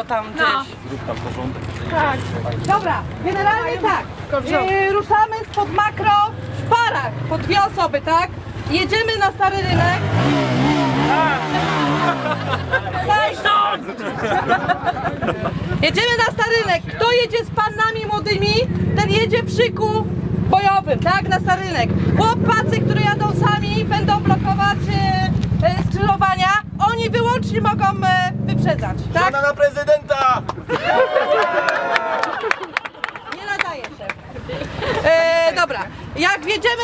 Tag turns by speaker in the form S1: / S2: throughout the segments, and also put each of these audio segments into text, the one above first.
S1: Go tam gdzieś.
S2: No.
S1: Dobra, generalnie tak. E, ruszamy spod makro w parach, po dwie osoby, tak? Jedziemy na stary rynek. Stąd! Jedziemy na stary rynek. Kto jedzie z pannami młodymi, ten jedzie w szyku bojowym, tak? Na stary rynek. Chłopacy, którzy jadą sami, będą blokować e, skrzyżowania. Oni wyłącznie mogą e, wyprzedzać, tak?
S2: Żona na prezydenta!
S1: Nie nadaje się. E, dobra, jak wjedziemy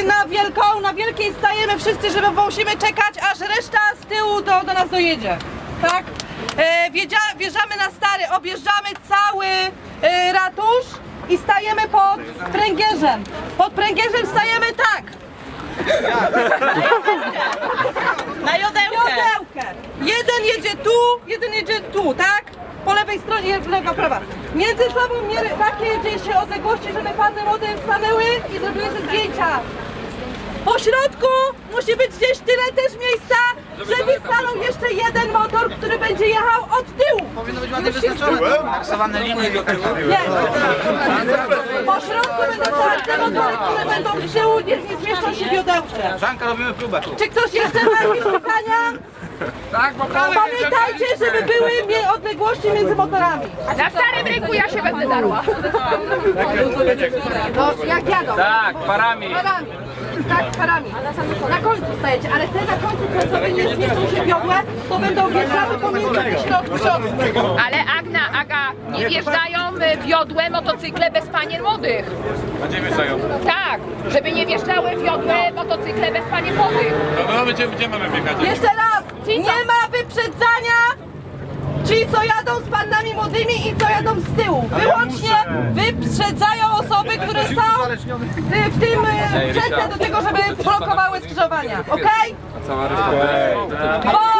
S1: y, na wielką, na wielkiej stajemy wszyscy, żeby musimy czekać, aż reszta z tyłu do, do nas dojedzie. Tak? E, wjedzia, wjeżdżamy na stary, objeżdżamy cały e, ratusz i stajemy pod pręgierzem. Pod pręgierzem stajemy tak.
S3: Na.
S1: Jeden jedzie tu, jeden jedzie tu, tak? Po lewej stronie, lewa, prawa. Między sobą miery, takie gdzieś się odległości, żeby panny młode stanęły i zrobiły sobie zdjęcia. Po środku musi być gdzieś tyle też miejsca, żeby stanął jeszcze jeden motor, który będzie jechał od tyłu.
S4: Powinno być ładnie wyznaczone. Narysowane linie do tyłu.
S1: Nie. Po środku będą te motory, które będą z tyłu, nie, nie zmieszczą się.
S4: Żanka, robimy próbę tu.
S1: Czy ktoś jeszcze ma jakieś pytania?
S4: Tak, bo
S1: Pamiętajcie, żeby były mie- odległości między motorami.
S3: Na starym rynku ja się będę darła.
S1: No, jak jadą?
S4: Tak, parami.
S1: Parami. Tak, parami. Na końcu stajecie, ale te na końcu, co sobie nie zmieszczą się wiodłe, to będą wjeżdżały pomiędzy środki, środki.
S3: Ale Agna, Aga, nie wjeżdżają y, wiodłe motocykle bez panien młodych.
S5: A gdzie wjeżdżają?
S3: Tak, żeby nie wjeżdżały wiodłe motocykle bez panien młodych.
S5: No, no gdzie, gdzie mamy wjechać?
S1: Jeszcze raz, nie ma wyprzedzania ci, co jadą z pannami młodymi i co jadą z tyłu. Wyłącznie wyprzedzają które są y, w tym y, do tego, żeby blokowały skrzyżowania. Okej? Bo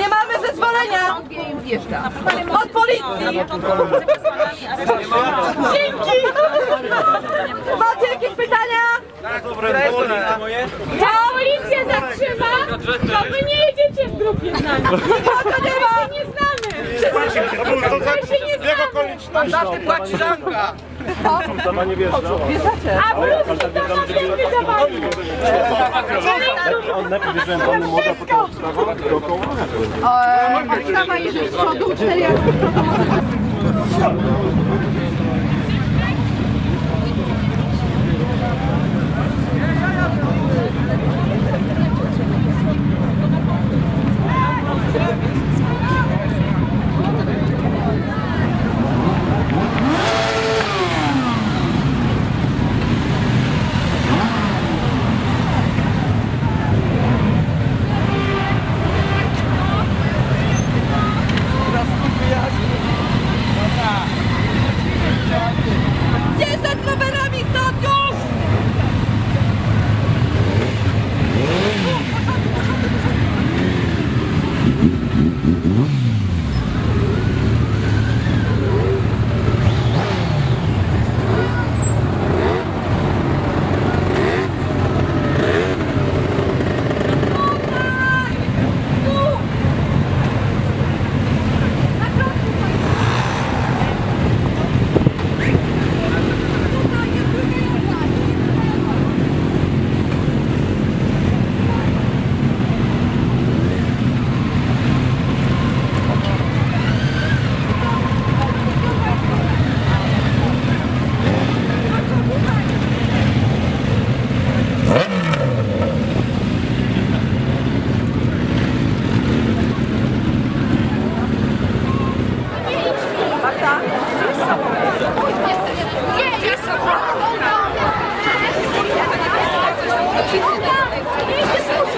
S1: nie mamy zezwolenia od policji. Dzięki! Macie jakieś pytania?
S3: Jak policja zatrzyma, to wy nie jedziecie w grupie z nami.
S1: Nikogo nie ma!
S3: Nie znamy.
S2: To był to tak
S3: się nie
S2: okoliczności.
S4: Mandaty płaci Żanka.
S2: Sama nie wjeżdża.
S1: Bierzecie?
S3: A plus to na wielkie zawali.
S2: On najpierw wjeżdżałem panny młoda, potem sprawa dookoła.
S1: Stawa idzie z przodu, cztery Zjeżdżać rowerami stąd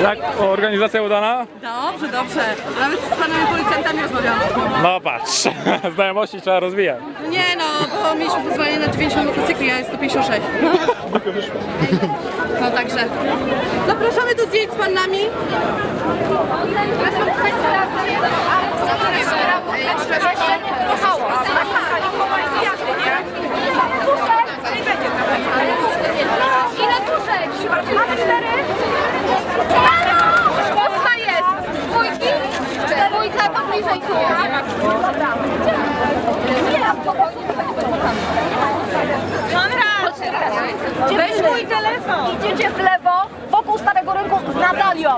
S6: Jak organizacja udana?
S1: Dobrze, dobrze. Nawet z panami policjantami rozmawiałam.
S6: No patrz, znajomości trzeba rozwijać.
S1: Nie no, bo mieliśmy pozwolenie na 90 motocykli, a jest 156. No także. Zapraszamy do zdjęć z panami.
S3: Ile duszek? Mamy cztery?
S7: Natalią.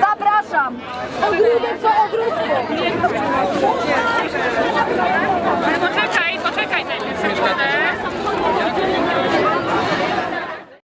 S7: Zapraszam. Ogródek po ogródku. Ale poczekaj, poczekaj najpierw.